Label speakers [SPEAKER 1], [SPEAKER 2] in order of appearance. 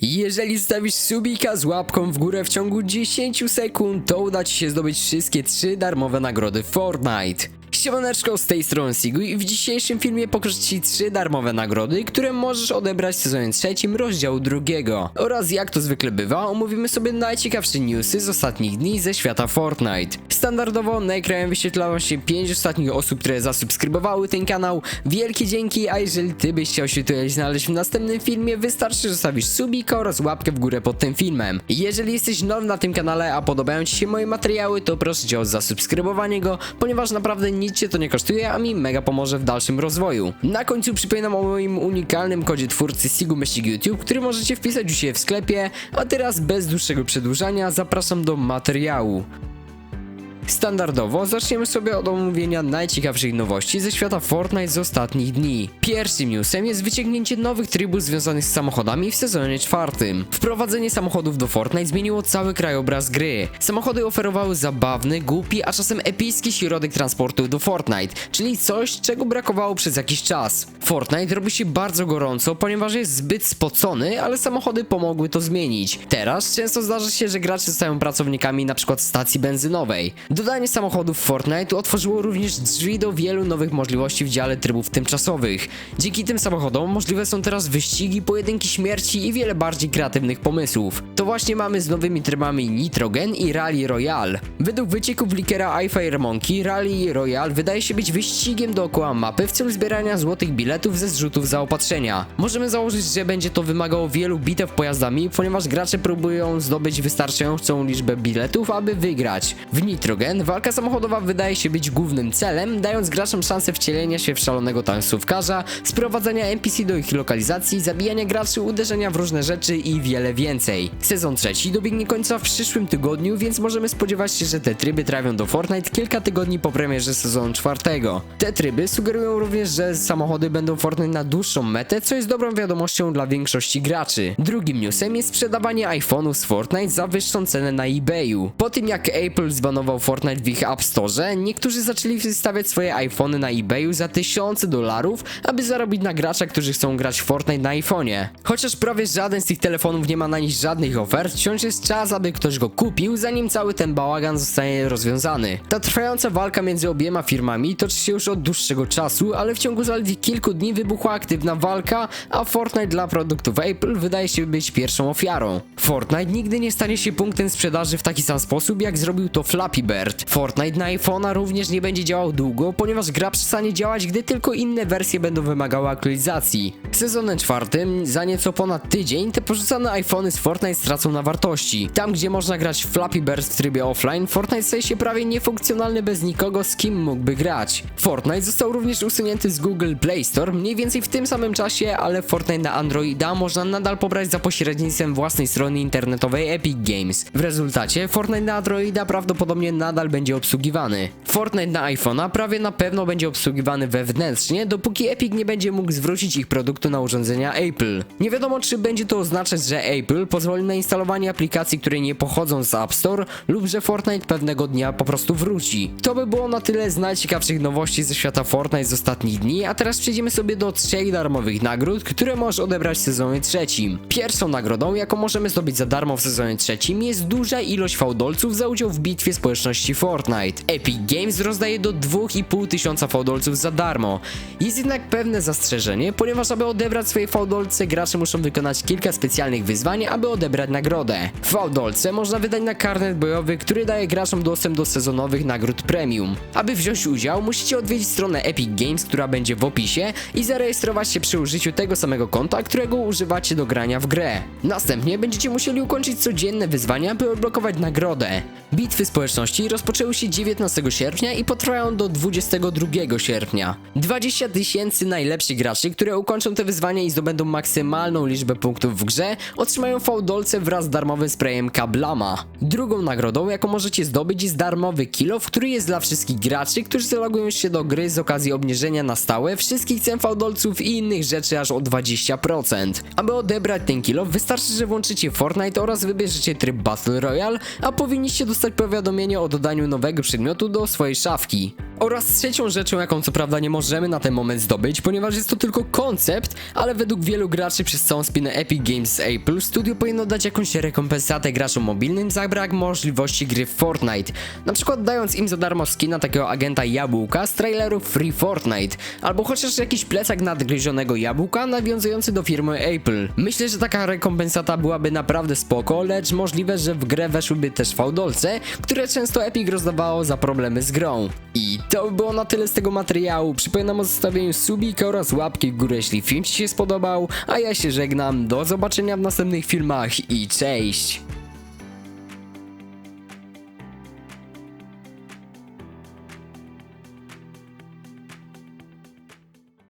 [SPEAKER 1] Jeżeli zostawisz subika z łapką w górę w ciągu 10 sekund, to uda Ci się zdobyć wszystkie 3 darmowe nagrody Fortnite. Siemaneczko, z tej strony Sigu i w dzisiejszym filmie pokażę Ci 3 darmowe nagrody, które możesz odebrać w sezonie trzecim rozdziału drugiego. Oraz jak to zwykle bywa, omówimy sobie najciekawsze newsy z ostatnich dni ze świata Fortnite. Standardowo na ekranie wyświetla Wam się 5 ostatnich osób, które zasubskrybowały ten kanał. Wielkie dzięki, a jeżeli Ty byś chciał się tutaj znaleźć w następnym filmie, wystarczy, że zostawisz subika oraz łapkę w górę pod tym filmem. Jeżeli jesteś nowy na tym kanale, a podobają Ci się moje materiały, to proszę Cię o zasubskrybowanie go, ponieważ naprawdę nic to nie kosztuje, a mi mega pomoże w dalszym rozwoju. Na końcu przypominam o moim unikalnym kodzie twórcy Sigu Myślik YouTube, który możecie wpisać u siebie w sklepie, a teraz bez dłuższego przedłużania zapraszam do materiału. Standardowo zaczniemy sobie od omówienia najciekawszych nowości ze świata Fortnite z ostatnich dni. Pierwszym newsem jest wyciągnięcie nowych trybów związanych z samochodami w sezonie czwartym. Wprowadzenie samochodów do Fortnite zmieniło cały krajobraz gry. Samochody oferowały zabawny, głupi, a czasem epicki środek transportu do Fortnite, czyli coś, czego brakowało przez jakiś czas. Fortnite robi się bardzo gorąco, ponieważ jest zbyt spocony, ale samochody pomogły to zmienić. Teraz często zdarza się, że gracze stają pracownikami np. stacji benzynowej. Dodanie samochodów Fortnite otworzyło również drzwi do wielu nowych możliwości w dziale trybów tymczasowych. Dzięki tym samochodom możliwe są teraz wyścigi, pojedynki śmierci i wiele bardziej kreatywnych pomysłów. To właśnie mamy z nowymi trybami Nitrogen i Rally Royale. Według wycieków likera iFire Monkey, Rally Royale wydaje się być wyścigiem dookoła mapy w celu zbierania złotych biletów ze zrzutów zaopatrzenia. Możemy założyć, że będzie to wymagało wielu bitew pojazdami, ponieważ gracze próbują zdobyć wystarczającą liczbę biletów, aby wygrać. W Nitrogen walka samochodowa wydaje się być głównym celem, dając graczom szansę wcielenia się w szalonego taksówkarza, sprowadzania NPC do ich lokalizacji, zabijania graczy, uderzenia w różne rzeczy i wiele więcej. Sezon trzeci dobiegnie końca w przyszłym tygodniu, więc możemy spodziewać się, że te tryby trafią do Fortnite kilka tygodni po premierze sezonu czwartego. Te tryby sugerują również, że samochody będą Fortnite na dłuższą metę, co jest dobrą wiadomością dla większości graczy. Drugim newsem jest sprzedawanie iPhone'ów z Fortnite za wyższą cenę na eBayu. Po tym jak Apple zbanował Fortnite w ich App Store, niektórzy zaczęli wystawiać swoje iPhony na eBayu za tysiące dolarów, aby zarobić na graczach, którzy chcą grać Fortnite na iPhone'ie. Chociaż prawie żaden z tych telefonów nie ma na nich żadnych ofert, wciąż jest czas, aby ktoś go kupił, zanim cały ten bałagan zostanie rozwiązany. Ta trwająca walka między obiema firmami toczy się już od dłuższego czasu, ale w ciągu zaledwie kilku dni wybuchła aktywna walka, a Fortnite dla produktów Apple wydaje się być pierwszą ofiarą. Fortnite nigdy nie stanie się punktem sprzedaży w taki sam sposób, jak zrobił to Flappy Fortnite na iPhone'a również nie będzie działał długo, ponieważ gra przestanie działać, gdy tylko inne wersje będą wymagały aktualizacji. W sezonie czwartym, za nieco ponad tydzień, te porzucane iPhony z Fortnite stracą na wartości. Tam, gdzie można grać w Flappy Bird w trybie offline, Fortnite staje się prawie niefunkcjonalny bez nikogo, z kim mógłby grać. Fortnite został również usunięty z Google Play Store mniej więcej w tym samym czasie, ale Fortnite na Androida można nadal pobrać za pośrednictwem własnej strony internetowej Epic Games. W rezultacie Fortnite na Androida prawdopodobnie nadal będzie obsługiwany. Fortnite na iPhone'a prawie na pewno będzie obsługiwany wewnętrznie, dopóki Epic nie będzie mógł zwrócić ich produktu na urządzenia Apple. Nie wiadomo, czy będzie to oznaczać, że Apple pozwoli na instalowanie aplikacji, które nie pochodzą z App Store, lub że Fortnite pewnego dnia po prostu wróci. To by było na tyle z najciekawszych nowości ze świata Fortnite z ostatnich dni, a teraz przejdziemy sobie do trzech darmowych nagród, które możesz odebrać w sezonie trzecim. Pierwszą nagrodą, jaką możemy zdobyć za darmo w sezonie trzecim, jest duża ilość fałdolców za udział w bitwie społeczności Fortnite. Epic Games rozdaje do 2,5 tysiąca fałdolców za darmo. Jest jednak pewne zastrzeżenie, ponieważ aby odebrać swoje fałdolce, gracze muszą wykonać kilka specjalnych wyzwań, aby odebrać nagrodę. Fałdolce można wydać na karnet bojowy, który daje graczom dostęp do sezonowych nagród premium. Aby wziąć udział, musicie odwiedzić stronę Epic Games, która będzie w opisie i zarejestrować się przy użyciu tego samego konta, którego używacie do grania w grę. Następnie będziecie musieli ukończyć codzienne wyzwania, by odblokować nagrodę. Bitwy społeczności rozpoczęły się 19 sierpnia i potrwają do 22 sierpnia. 20 tysięcy najlepszych graczy, które ukończą te wyzwania i zdobędą maksymalną liczbę punktów w grze, otrzymają fałdolce wraz z darmowym sprayem Kablama. Drugą nagrodą, jaką możecie zdobyć jest darmowy kilof, który jest dla wszystkich graczy, którzy zalogują się do gry z okazji obniżenia na stałe wszystkich cen fałdolców i innych rzeczy aż o 20%. Aby odebrać ten kilof wystarczy, że włączycie Fortnite oraz wybierzecie tryb Battle Royale, a powinniście dostać powiadomienie o dodaniu nowego przedmiotu do swojej swojej szafki. Oraz trzecią rzeczą, jaką co prawda nie możemy na ten moment zdobyć, ponieważ jest to tylko koncept, ale według wielu graczy przez całą spinę Epic Games April Studio powinno dać jakąś rekompensatę graczom mobilnym za brak możliwości gry w Fortnite. Na przykład dając im za darmo skina takiego agenta jabłka z traileru Free Fortnite, albo chociaż jakiś plecak nadgryzionego jabłka nawiązujący do firmy Apple. Myślę, że taka rekompensata byłaby naprawdę spoko, lecz możliwe, że w grę weszłyby też fałdolce, które często Epic rozdawało za problemy z grą. I to by było na tyle z tego materiału. Przypominam o zostawieniu subika oraz łapki w górę, jeśli film Ci się spodobał, a ja się żegnam. Do zobaczenia w następnych filmach i cześć!